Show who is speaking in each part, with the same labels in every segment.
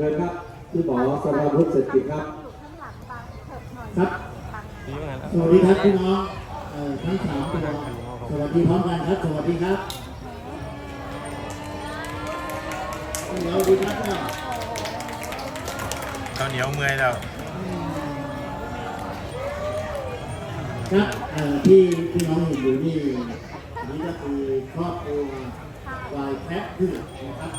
Speaker 1: ชิญครับพี่หมอสราวุฒิเศรษฐกิจครับ
Speaker 2: ครับ สวัสดีครับพี่น้องเอ่อทั้งสามตัวสวัสดีพร้อมกันครับ สวัสดีครับสวัสดีครับ
Speaker 3: ข้าวเหนียวเมื่อยแล้ว
Speaker 2: ครับเอ่อที่พี่น้องเห็นอยู่นี่อันนี้ก็คือครอบครัว ควายแคระเผือนะครับ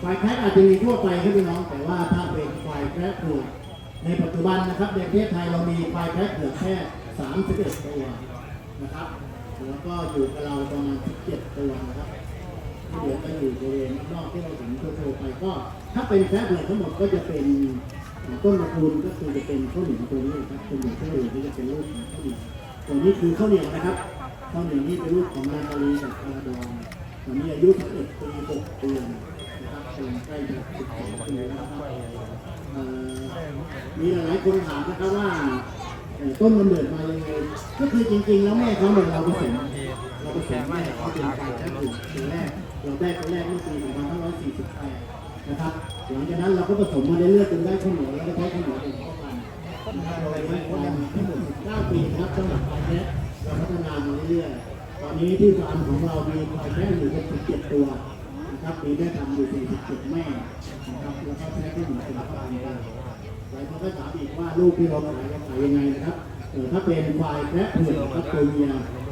Speaker 2: ควายแคระอาจจะมีทั่วไปครับพี่น้อง แต่ว่าถ้าเป็นควายแคระเผือกในปัจจุบันนะครับในประเทศไทยเรามีควายแคระเผือกแค่31ตัวนะครับแล้วก็อยู่กับเราประมาณ17ตัวนะครับที่เหลือก็อยู่บริเวณรอบๆที่เราเห็นทั่วๆไปก็ ถ้าเป็นแคระเผือกทั้งหมดก็จะเป็นต้นตระกูลก็คือจะเป็นข้าวเหนียวตัวนี้ครับข้าวเหนียวข้าวเหนียวที่จะเป็นลูกของข้าวเหนียวตัวนี้คือข้าวเหนียวนะครับข้าวเหนียวนี่เป็นลูกของนาตาลีกับพาราดอน ตอนนี้อายุ11ปี6เดือนนะครับกำลังใกล้จะ12ปีแล้วนะครับมีหลายๆคนถามนะครับว่าต้นกำเนิดมายังไงก็คือจริงๆ แล้วแม่เขาเนี่ยเราผสมเราผสมแม่เขาเป็นการแค่ถูกตัวแรกเราได้ตัวแรกเมื่อปี2548นะครับหลังจากนั้นเราก็ผสมมาเรื่อยๆจนได้ข้าวเหนียวแล้วก็ใช้ข้าวเหนียวเป็นพ่อพันนะครับเราได้ความทั้งหมด19ปีนะครับสำหรับควายแคเราพัฒนามาเรื่อยๆ ตอนนี้ที่ฟาร์มของเรามีควายแคะอยู่67ตัวนะครับ มีแม่ทำอยู่47แม่นะครับ แล้วก็แพ้ที่หนึ่งเป็นพ่อพันธุ์ได้หลายคนก็ถามอีกว่าลูกที่เราขายเราขายยังไงนะครับเออถ้าเป็นควายแพะเผือกนะครับตัวเมีย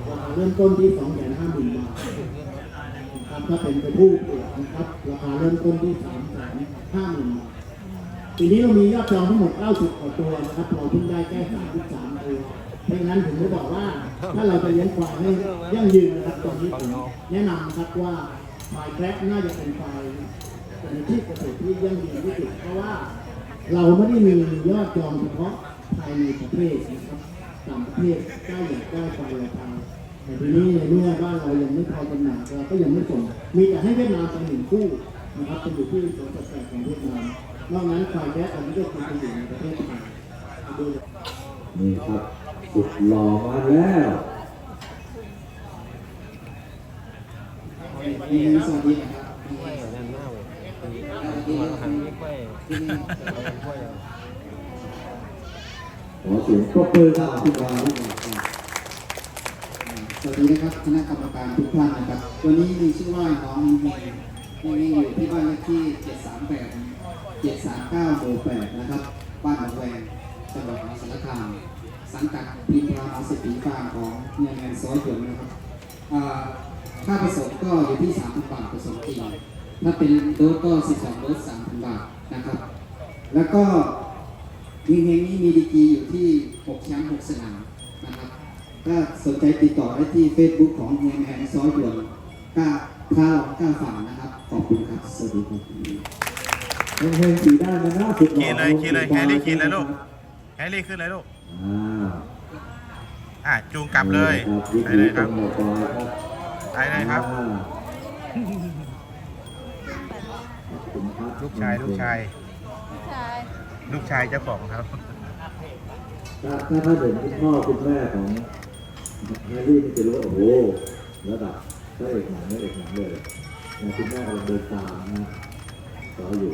Speaker 2: ราคาเริ่มต้นที่2 5 0 0 0 0บาทนะครับถ้าเป็นตัวผู้เผือกนะครับ ราคาเริ่มต้นที่3 5 0 0 0 0บาท ปีนี้เรามียอดจองทั้งหมด 90กว่าตัวนะครับเราเพิ่งได้แค่33ตัวเพราะฉะนั้นผมจะบอกว่า ถ้าเราจะเลี้ยงควายให้ยั่งยืนนะครับตอนนี้ผมแนะนำครับว่าควายแพะน่าจะเป็นควายเป็นอาชีพเกษตรที่ยั่งยืนที่สุดเพราะว่าเราไม่ได้มียอดจองเฉพาะภายในประเทศนะครับต่างประเทศเจ้าอยากได้ไปเราทำแต่ทีนี้ในเมื่อบ้านเรายังไม่พอจำหน่ายเราก็ยังไม่ส่งมีแต่ให้เวียดนามไปหนึ่งคู่นะครับเป็นอยู่ที่สวนสัตว์แปลกของเวียดนาม นอกนั้นควายแท้อันนี้ก็คือเป็นอยู่ในประเทศไทยดู
Speaker 1: นี่ครับสุดหล่อมาแล้ว
Speaker 2: นี่สวัสดีครับ
Speaker 1: ขอเสียงปรบมือครับพี่หมอ
Speaker 4: สวัสดีนะครับคณะกรรมการทุกท่านนะครับ วันนี้มีชื่อว่าน้องเฮงเฮงอยู่ที่บ้านเลขที่ 738 739หมู่8นะครับ บ้านหนองแวงจังหวัดมหาสารคาม สังกัดพิมพ์รามาสตีฟาร์มของเนียนแมนซอยเดือนนะครับอ่าค่าผสมก็อยู่ที่ 3,000 บาทผสมจริงถ้าเป็นโดสก็ 12 โดส 3,000 บาทนะครับ แล้วก็เฮงเฮงนี้มีดีกีอยู่ที่ 6 แชมป์ 6 สนามนะครับก็สนใจติดต่อได้ที่ Facebook ของเฮียแมนซอยด่วน กล้าข้าวกล้าฝันนะครับ ขอบคุณครับ สวัสดีครับ
Speaker 1: เฮงๆสีด้านนะนะสุดหล่อ
Speaker 3: ขี่เลยขี่เลยแฮร์รี่ขี่เลยลูกแฮร์รี่ขึ้นเลยลูก
Speaker 1: อ่า
Speaker 3: อะจูงกลับเลย
Speaker 1: ครับ
Speaker 3: ไปเลยครับ
Speaker 1: วิธีการครับ
Speaker 3: ไปเลยครับ
Speaker 1: อ่าขอบคุณครับ
Speaker 3: ลูกชายลูกชาย ลูกชายเจ้าของครับ
Speaker 1: ถ้าถ้าถ้าเห็นคุณพ่อคุณแม่ของแฮร์รี่นี่จะรู้ว่าโอ้โหระดับ พระเอกหนังพระเอกหนังเลยนะคุณแม่กำลังเดินตามนะสออยู่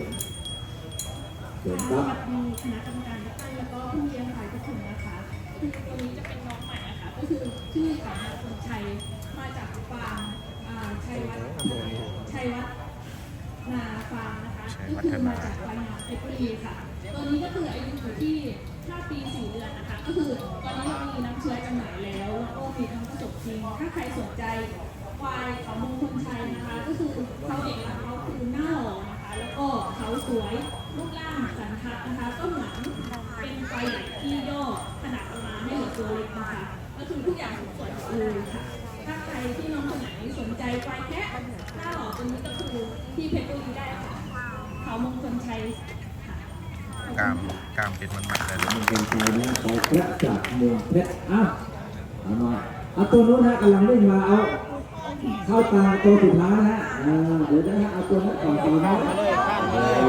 Speaker 1: เชิญครับ
Speaker 5: สวัสดีคณะกรรมการทุกท่านแล้วก็ผู้เลี้ยงควายทุกคนนะคะคือตัวนี้จะเป็นน้องใหม่นะคะก็คือชื่อของนายคนชัยมาจากฟาร์มอ่าชัยวัฒน์ชัยวัฒน์นาฟาร์มนะคะก็คือมาจากควายงามเพชรบุรีค่ะตัวนี้ก็คืออายุอยู่ที่ 5 ปี 4 เดือนนะคะ ก็คือตอนนี้เรามีน้ำเชื้อจำหน่ายแล้วแล้วก็มีทั้งผสมจริงถ้าใครสนใจ ควายของมงคลชัยนะคะ ก็คือเขาเอกลักษณ์เขาคือหน้าหล่อนะคะ แล้วก็เขาสวยรูปร่างสันทัดนะคะก็เหมือนเป็นไฟใหญ่ที่ย่อขนาดออกมาให้เหลือตัวเล็กนะคะก็คือทุกอย่างสวยหมดเลยค่ะถ้าใครที่น้องคนไหนสนใจควายแคะหน้าหล่อตัวนี้ก็คือที่เพชรบุรีได้ค่ะเขามงคลชัยค่ะ
Speaker 3: กล้ามกล้ามเป็นมันๆเลยลูก
Speaker 1: มันเป็นใจนะขอพระจากเมืองเพชรอ้าวเอามาเอาตัวนู้นนะกำลังวิ่งมาเอา เข้าตาตัวสุดท้ายนะฮะอ่าเดี๋ยวนะฮะเอาตัวนั้นก่อนตัวนั้นโอ้โห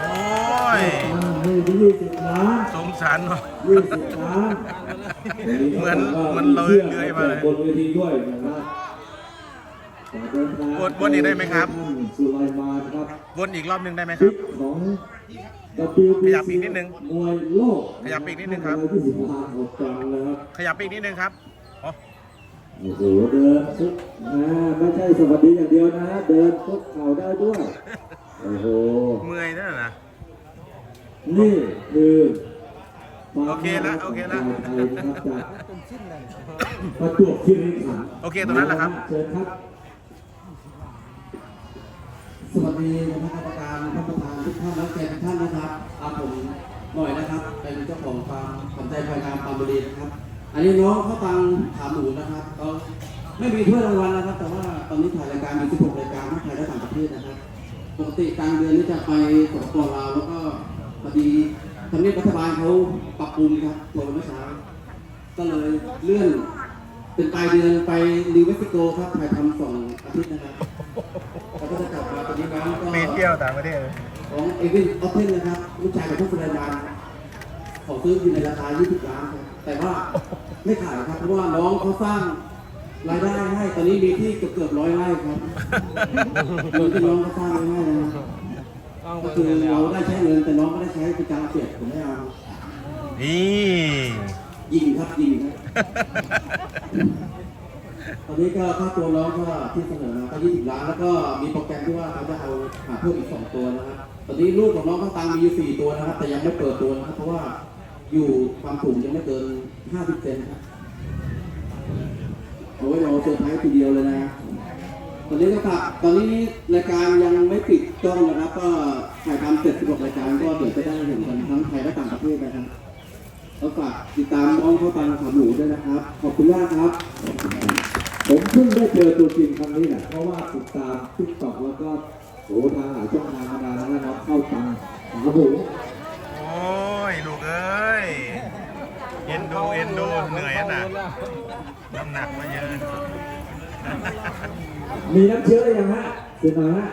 Speaker 3: โอ้ย
Speaker 1: อ่านี่ยี่สิบล้าน
Speaker 3: สงสารว่ะ
Speaker 1: ยี่สิบล้าน
Speaker 3: เหมือนเหมือนเลื้อยเลื้อยมาเลย
Speaker 1: บนเวทีด้วยนะครับขอเดินทาง
Speaker 3: วนวนอีกได้ไหมครับ
Speaker 1: ท่านสุไลมานครับ
Speaker 3: วนอีกรอบหนึงได้ไหมค
Speaker 1: พิ
Speaker 3: รับ
Speaker 1: กของ
Speaker 3: ขยับอีกนิดนึง
Speaker 1: มวยโลก
Speaker 3: ขยับอีกนิดนึงครับ
Speaker 1: ที่สิบล้านออกกลางนะครับ
Speaker 3: ขยับไปอีกนิดนึงครับอ๋อ
Speaker 1: โอ้โหเดินคุกนะไม่ใช่สวัสดีอย่างเดียวนะ เดินคุกเข่าได้ด้วย โอ้โห
Speaker 3: เมื่อยนั่นนะ
Speaker 1: นี่คือวาม
Speaker 3: โอเคละโอเคละ
Speaker 1: ของชาวไทยนะครับจากประจวบคีรีขันธ์
Speaker 3: โอเคตรงนั้นแหละครับ
Speaker 1: เชิญครับ
Speaker 4: สวัสดีคณะกรรมการท่านประธานทุกท่านและแขกทุกท่านนะครับอาผมหน่อยนะครับ เป็นเจ้าของฟาร์มขวัญใจพายงามปามบุรีนะครับ อันนี้น้องเขาตังขาหมูนะครับเขาไม่มีถ้วยรางวัลนะครับ แต่ว่าตอนนี้ถ่ายรายการมี16รายการทั้งไทยและต่างประเทศนะครับ ปกติกลางเดือนนี้จะไปสปปลาวแล้วก็พอดีทำเนียบรัฐบาลเขาปรับปรุงครับโทรเมื่อเช้าก็เลยเลื่อนเป็นปลายเดือนไปนิวเม็กซิโกครับถ่ายทำสองอาทิตย์นะครับแล้วก็จะกลับมาตอนนี้น้องก็
Speaker 3: ไปเที่ยวต่างประเทศเลย
Speaker 4: ของเอวินออฟเทนนะครับลูกชายของผู้บริหาร ขอซื้ออยู่ในราคา 20 ล้านครับแต่ว่าไม่ขายครับ เพราะว่าน้องเขาสร้างรายได้ให้ ตอนนี้มีที่เกือบเกือบร้อยไร่ครับมีที่น้องเขาสร้างไว้ให้นะครับก็คือเราได้ใช้เงินแต่น้องไม่ได้ใช้เป็นการเสียดผมไม่เอา
Speaker 3: นี่
Speaker 4: ยิงครับยิงครับ ตอนนี้ก็ค่าตัวน้องก็ที่เสนอมาก็20ล้านแล้วก็มีโปรแกรมที่ว่าเขาจะเอาหาเพิ่มอีก2ตัวนะครับ ตอนนี้ลูกของน้องข้างตังมีอยู่4ตัวนะครับ แต่ยังไม่เปิดตัวนะครับ เพราะว่าอยู่ความสูงยังไม่เกิน 50เซนครับเอาไว้รอเซอร์ไพรส์ทีเดียวเลยนะตอนนี้ก็ครับตอนนี้รายการยังไม่ปิดกล้องนะครับ ก็ถ่ายทำเสร็จ16รายการก็เดี๋ยวจะได้เห็นกันทั้งไทยและต่างประเทศนะครับ แล้วฝากติดตามน้องเขาตังขาหมูด้วยนะครับ ขอบคุณมากครับ
Speaker 1: ผมเพิ่งได้เจอตัวจริงครั้งนี้แหละเพราะว่าติดตามทิกตอกแล้วก็โอ้ทางหลายช่องทางมานานแล้วนะน้องเข้าตังหาหมู
Speaker 3: โอ้ยลูกเอ้ยเอ็นดูเอ็นดูเหนื่อยอะน่ะน้ำหนักมาเยอะ
Speaker 1: มีน้ำเชื้อหรือยังฮะเสียหน่อยฮะ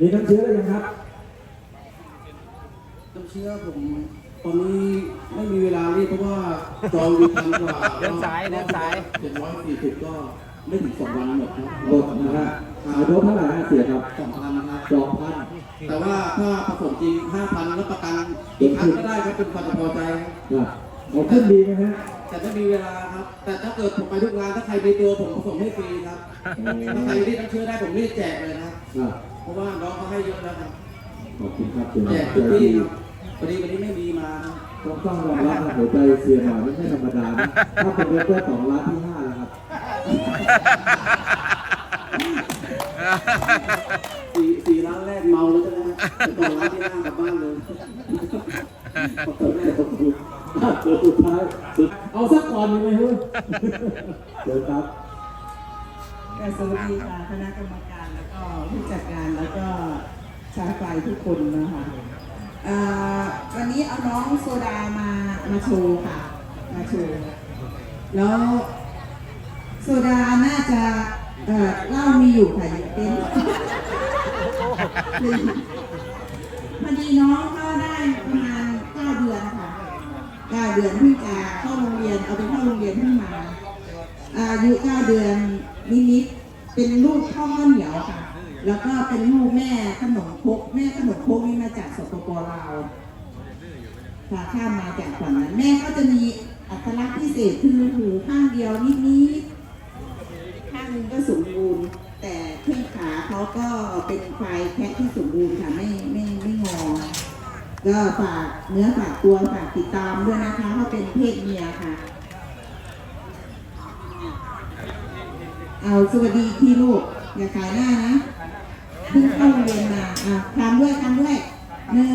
Speaker 1: มีน้ำเชื้อหรือยังครับ
Speaker 4: ต้องเชื่อผม ตอนนี้ไม่มีเวลารีบเพราะว่าจองอยู่พันกว่า
Speaker 6: เดินสายเดินสาย
Speaker 4: เจ็ดร้อยสี่สิบก็ไม่ถึงสองวันหมดครับ
Speaker 1: หมดนะฮะเอาโดสเท่าไหร่ฮะเสียครับ
Speaker 4: สองพันนะครับ
Speaker 1: สองพัน
Speaker 4: แต่ว่าถ้าผสมจริงห้าพันแล้วประกันอีกครั้งก็ได้ครับเป็นความพอใจครับ
Speaker 1: นะเอาขึ้นดีไหมฮะ
Speaker 4: แต่ไม่มีเวลาครับ แต่ถ้าเกิดผมไปทุกงานถ้าใครมีตัวผมผสมให้ฟรีครับถ้าใครรีดน้ำเชื้อได้ผมรีดแจกเลยนะครับ
Speaker 1: อะ
Speaker 4: เพราะว่าน้องเขาให้เยอะแล้วครับ
Speaker 1: ขอบคุณครับเสียหน่
Speaker 4: แจ
Speaker 1: อย
Speaker 4: กทุกที่ครับ พอดีวันนี้ไม่มีมาครับ
Speaker 1: ต้องต้องรองรับนะหัวใจเสียหน่อยไม่ใช่ธรรมดานะถ้าเป็นเรื่องแค่สองล้านที่ห้าแล้วครับ
Speaker 4: สี่สี่ร้านแรกเมาแล้วใช่ไหมฮะแต่ตอนร้านที่ห้ากลับบ้านเลย
Speaker 1: ขอบคุณขอบคุณอะตัวสุดท้ายสุดเอาสักก่อนยังไงเฮ้ยเดี๋ยวครับ
Speaker 7: ก็สวัสดีค่ะคณะกรรมการแล้วก็ผู้จัดงานแล้วก็ชาวไฟทุกคนนะคะเอ่อ วันนี้เอาน้องโซดามามาโชว์ค่ะ มาโชว์ แล้วโซดาน่าจะเออเหล่ามีอยู่ค่ะอยู่เต็นพอดีน้องก็ได้ประมาณเก้าเดือนค่ะเก้าเดือนเพิ่งจะเข้าโรงเรียนเอาไปเข้าโรงเรียนเพิ่งมาอายุ9เดือนนิดๆเป็นลูกพ่อข้าวเหนียวค่ะ แล้วก็เป็นลูกแม่ขนมคกแม่ขนมคกนี่มาจากสปปลาวค่ะข้ามมาจากฝั่งนั้นแม่ก็จะมีอัตลักษณ์พิเศษคือหูข้างเดียวนิดๆข้างนึงก็สมบูรณ์ แต่เครื่องขาเขาก็เป็นควายแคะที่สมบูรณ์ค่ะไม่ไม่ไม่งอ ก็ฝากเนื้อฝากตัวฝากติดตามด้วยนะคะเขาเป็นเพศเมียค่ะเอาสวัสดีที่ลูกอย่าขายหน้านะ เพิ่งเข้าเรียนมาอะทำด้วยตามด้วยหนึ่ง